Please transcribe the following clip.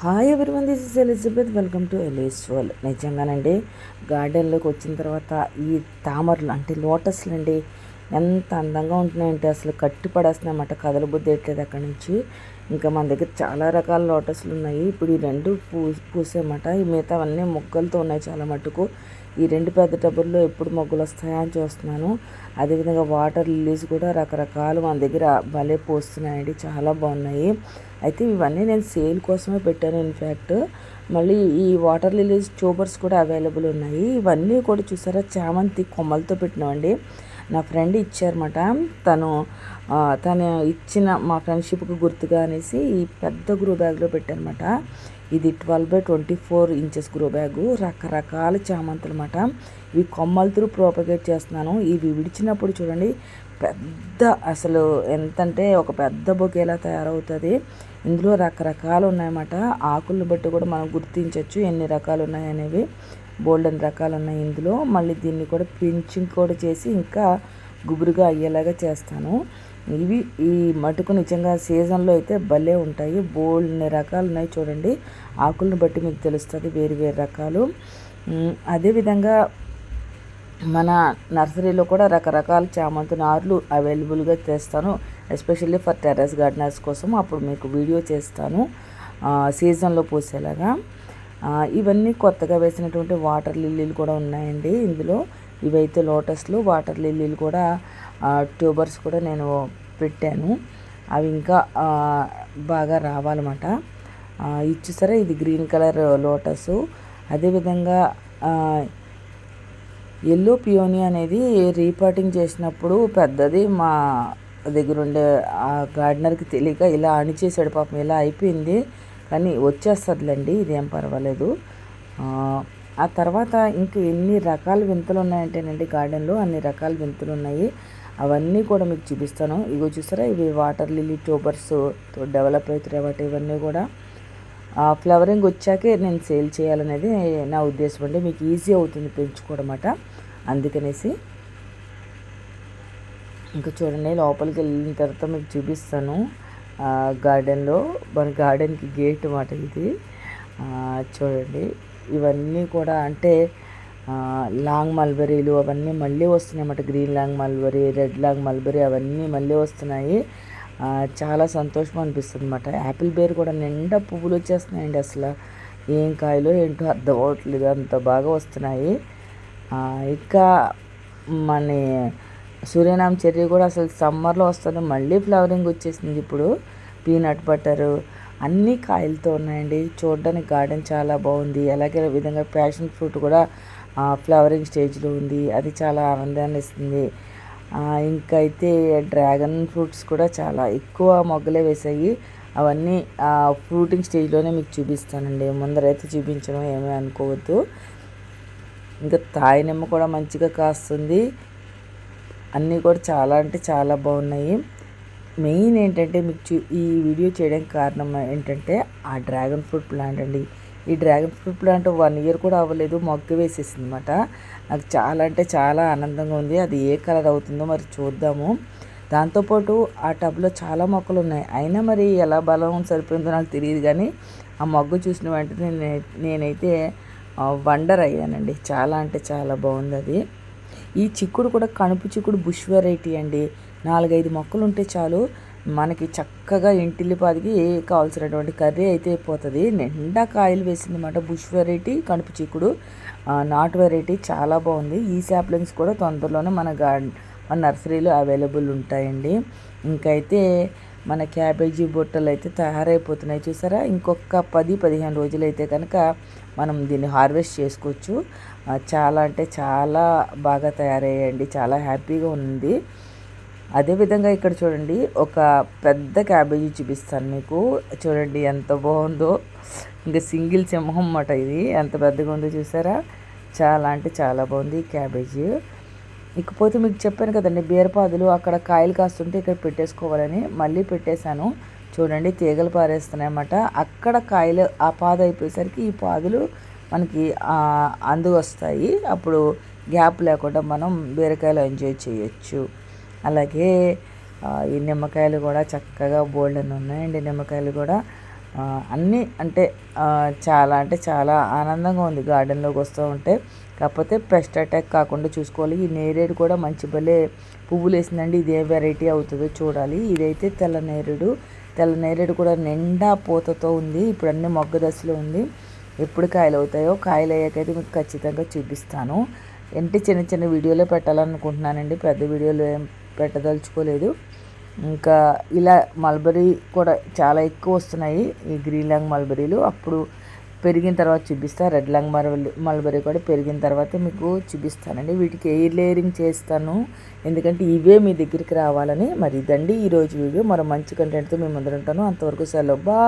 Hi everyone this is Elizabeth welcome to Elis world నిజంగానండి గార్డెన్లోకి వచ్చిన తర్వాత ఈ తామరలు అంటే లోటస్లు అండి ఎంత అందంగా ఉంటున్నాయంటే అసలు కట్టి పడేస్తున్నాయన్నమాట కదల బుద్ధి ఎట్లేదు అక్కడి నుంచి. ఇంకా మన దగ్గర చాలా రకాల లోటస్లు ఉన్నాయి. ఇప్పుడు ఈ రెండు పూ పూసేమాట ఈ మిగతావన్నీ మొగ్గలతో ఉన్నాయి చాలా మటుకు. ఈ రెండు పెద్ద టబ్బుల్లో ఎప్పుడు మొగ్గలు వస్తాయా అని చూస్తున్నాను. అదేవిధంగా వాటర్ లిల్లీస్ కూడా రకరకాలు మన దగ్గర భలే పోస్తున్నాయండి. చాలా బాగున్నాయి. అయితే ఇవన్నీ నేను సేల్ కోసమే పెట్టాను ఇన్ఫ్యాక్ట్ మళ్ళీ ఈ వాటర్ లిలీస్ ట్యూబర్స్ కూడా అవైలబుల్ ఉన్నాయి. ఇవన్నీ కూడా చూసారా? చామంతి కొమ్మలతో పెట్టినవండి. నా ఫ్రెండ్ ఇచ్చారన్నమాట. తను తను ఇచ్చిన మా ఫ్రెండ్షిప్కి గుర్తుగా అనేసి ఈ పెద్ద గ్రో బ్యాగ్లో పెట్టానమాట ఇది twelve by twenty four inches grow bag రకరకాల చామంతులు అనమాట ఇవి కొమ్మలతో ప్రోపగేట్ చేస్తున్నాను. ఇవి విడిచినప్పుడు చూడండి పెద్ద అసలు ఎంతంటే ఒక పెద్ద బొకేలా తయారవుతుంది. ఇందులో రకరకాలు ఉన్నాయన్నమాట. ఆకులను బట్టి కూడా మనం గుర్తించవచ్చు ఎన్ని రకాలు ఉన్నాయనేవి బోల్డెన్ రకాలు ఉన్నాయి ఇందులో మళ్ళీ దీన్ని కూడా పించింగ్ కూడా చేసి ఇంకా గుబురుగా అయ్యేలాగా చేస్తాను. ఇవి ఈ మటుకు నిజంగా సీజన్లో అయితే భలే ఉంటాయి. బోల్డ్ రకాలు ఉన్నాయి చూడండి. ఆకులను బట్టి మీకు తెలుస్తుంది వేరు వేరు రకాలు. అదేవిధంగా మన నర్సరీలో కూడా రకరకాల చామంతి నార్లు అవైలబుల్గా తెస్తాను. ఎస్పెషల్లీ ఫర్ టెర్రస్ గార్డెనర్స్ కోసం అప్పుడు మీకు వీడియో చేస్తాను. సీజన్లో పూసేలాగా. ఇవన్నీ కొత్తగా వేసినటువంటి వాటర్ లిల్లీలు కూడా ఉన్నాయండి. ఇందులో ఇవైతే లోటస్లు వాటర్ లిల్లీలు కూడా ట్యూబర్స్ కూడా నేను పెట్టాను. అవి ఇంకా బాగా రావాలన్నమాట. ఇచ్చేసరే ఇది ఇది గ్రీన్ కలర్ లోటస్. అదేవిధంగా ఎల్లో పియోని అనేది రీపాటింగ్ చేసినప్పుడు పెద్దది మా దగ్గర ఉండే ఆ గార్డెనర్కి తెలియక ఇలా అణిచేసాడు పాపం ఇలా అయిపోయింది. కానీ వచ్చేస్తుందిలేండి ఇదేం పర్వాలేదు. ఆ, తర్వాత ఇంకా ఎన్ని రకాల వింతలు ఉన్నాయంటేనండి గార్డెన్లో అన్ని రకాల వింతలు ఉన్నాయి. అవన్నీ కూడా మీకు చూపిస్తాను. ఇగో చూసారా ఇవి వాటర్ లిల్లీ ట్యూబర్స్ డెవలప్ అవుతున్నాయి వాటి ఇవన్నీ కూడా. ఆ ఫ్లవరింగ్ వచ్చాకే నేను సేల్ చేయాలనేది నా ఉద్దేశం అండి. మీకు ఈజీ అవుతుంది పెంచుకోవడం అట అందుకనేసి ఇంకా చూడండి లోపలికి వెళ్ళిన తర్వాత మీకు చూపిస్తాను. గార్డెన్లో మన గార్డెన్కి గేట్ మాట ఇది. చూడండి. ఇవన్నీ కూడా అంటే లాంగ్ మల్బెరీలు అవన్నీ మళ్ళీ వస్తున్నాయి అన్నమాట. Green long mulberry red long mulberry అవన్నీ మళ్ళీ వస్తున్నాయి. చాలా సంతోషం అనిపిస్తుంది అనమాట యాపిల్ బేర్ కూడా నిండా పువ్వులు వచ్చేస్తున్నాయండి అసలు. ఏం కాయలో ఏంటో అర్థం అవ్వట్లేదు. అంత బాగా వస్తున్నాయి. ఇంకా మన సూర్యనామ చెర్రీ కూడా అసలు సమ్మర్లో వస్తుంది. మళ్ళీ ఫ్లవరింగ్ వచ్చేసింది ఇప్పుడు. పీనట్ బటరు అన్ని కాయలతో ఉన్నాయండి. చూడడానికి గార్డెన్ చాలా బాగుంది. అలాగే విధంగా ప్యాషన్ ఫ్రూట్ కూడా ఫ్లవరింగ్ స్టేజ్లో ఉంది. అది చాలా ఆనందాన్ని ఇస్తుంది. ఇంకా అయితే డ్రాగన్ ఫ్రూట్స్ కూడా చాలా ఎక్కువ మొగ్గలే వేసాయి అవన్నీ ఫ్రూటింగ్ స్టేజ్లోనే మీకు చూపిస్తానండి. ముందరైతే చూపించడం ఏమీ అనుకోవద్దు. ఇంకా తాయి నిమ్మ కూడా మంచిగా కాస్తుంది. అన్నీ కూడా చాలా అంటే చాలా బాగున్నాయి. మెయిన్ ఏంటంటే మీకు చూ ఈ వీడియో చేయడానికి కారణం ఏంటంటే ఆ డ్రాగన్ ఫ్రూట్ ప్లాంట్ అండి. ఈ dragon fruit plant one year కూడా అవ్వలేదు మొగ్గ వేసేసింది అనమాట నాకు చాలా అంటే చాలా ఆనందంగా ఉంది. అది ఏ కలర్ అవుతుందో మరి చూద్దాము. దాంతోపాటు ఆ టబ్లో చాలా మొక్కలు ఉన్నాయి. అయినా మరి ఎలా బలం సరిపోయిందో నాకు తెలియదు కానీ ఆ మొగ్గు చూసిన వెంటనే నేనైతే వండర్ అయ్యానండి. చాలా అంటే చాలా బాగుంది అది. ఈ చిక్కుడు కూడా కణుపు చిక్కుడు బుష్ వెరైటీ అండి. నాలుగైదు మొక్కలు ఉంటే చాలు మనకి చక్కగా ఇంటిల్లిపాదికి కావాల్సినటువంటి కర్రీ అయితే అయిపోతుంది నిండా కాయలు వేసిందన్నమాట బుష్ వెరైటీ కణుపు చిక్కుడు నాటు వెరైటీ చాలా బాగుంది. ఈ శాప్లింగ్స్ కూడా తొందరలోనే మన గార్డెన్ మన నర్సరీలో అవైలబుల్ ఉంటాయండి. ఇంకైతే మన క్యాబేజీ బుట్టలు అయితే తయారైపోతున్నాయి. చూసారా? ఇంకొక పది పదిహేను రోజులు అయితే కనుక మనం దీన్ని హార్వెస్ట్ చేసుకోవచ్చు. చాలా అంటే చాలా బాగా తయారయ్యాయండి. చాలా హ్యాపీగా ఉంది. అదేవిధంగా ఇక్కడ చూడండి ఒక పెద్ద క్యాబేజీ చూపిస్తాను మీకు. చూడండి ఎంత బాగుందో. ఇంకా సింగిల్ సింహం అన్నమాట ఇది. ఎంత పెద్దగా ఉందో చూసారా? చాలా అంటే చాలా బాగుంది క్యాబేజీ. ఇకపోతే మీకు చెప్పాను కదండి బీరపాదులు అక్కడ కాయలు కాస్తుంటే ఇక్కడ పెట్టేసుకోవాలని మళ్ళీ పెట్టేశాను. చూడండి తీగలు పారేస్తున్నాయి అన్నమాట. అక్కడ కాయలు ఆ పాద అయిపోయేసరికి ఈ పాదులు మనకి అందువస్తాయి అందు వస్తాయి అప్పుడు గ్యాప్ లేకుండా మనం బీరకాయలు ఎంజాయ్ చేయొచ్చు. అలాగే ఈ నిమ్మకాయలు కూడా చక్కగా బోల్డెన్ ఉన్నాయండి. నిమ్మకాయలు కూడా అన్నీ అంటే చాలా అంటే చాలా ఆనందంగా ఉంది గార్డెన్లోకి వస్తూ ఉంటే. కాకపోతే పెస్ట్ అటాక్ కాకుండా చూసుకోవాలి. ఈ నేరేడు కూడా మంచి భలే పువ్వులు వేసిందండి ఇది వెరైటీ అవుతుందో చూడాలి. ఇదైతే తెల్ల నేరేడు. తెల్ల నేరేడు కూడా నిండా పూతతో ఉంది. ఇప్పుడు అన్ని మొగ్గ దశలో ఉంది. ఎప్పుడు కాయలు అవుతాయో కాయలు అయ్యాకైతే మీకు ఖచ్చితంగా చూపిస్తాను. అంటే చిన్న చిన్న వీడియోలో పెట్టాలనుకుంటున్నానండి. పెద్ద వీడియోలు ఏం పెట్టదలుచుకోలేదు. ఇంకా ఇలా మల్బరీ కూడా చాలా ఎక్కువ వస్తున్నాయి. ఈ గ్రీన్ లాంగ్ మల్బరీలు అప్పుడు పెరిగిన తర్వాత చూపిస్తా. రెడ్ లాంగ్ మల్బరీ మల్బరీ కూడా పెరిగిన తర్వాత మీకు చూపిస్తానండి. వీటికి ఎయిర్ లేయరింగ్ చేస్తాను? ఎందుకంటే ఇవే మీ దగ్గరికి రావాలని. మరి ఇదండి ఈరోజు వీడియో. మరో మంచి కంటెంట్తో మేము ముందర ఉంటాను. అంతవరకు సెలవు. బా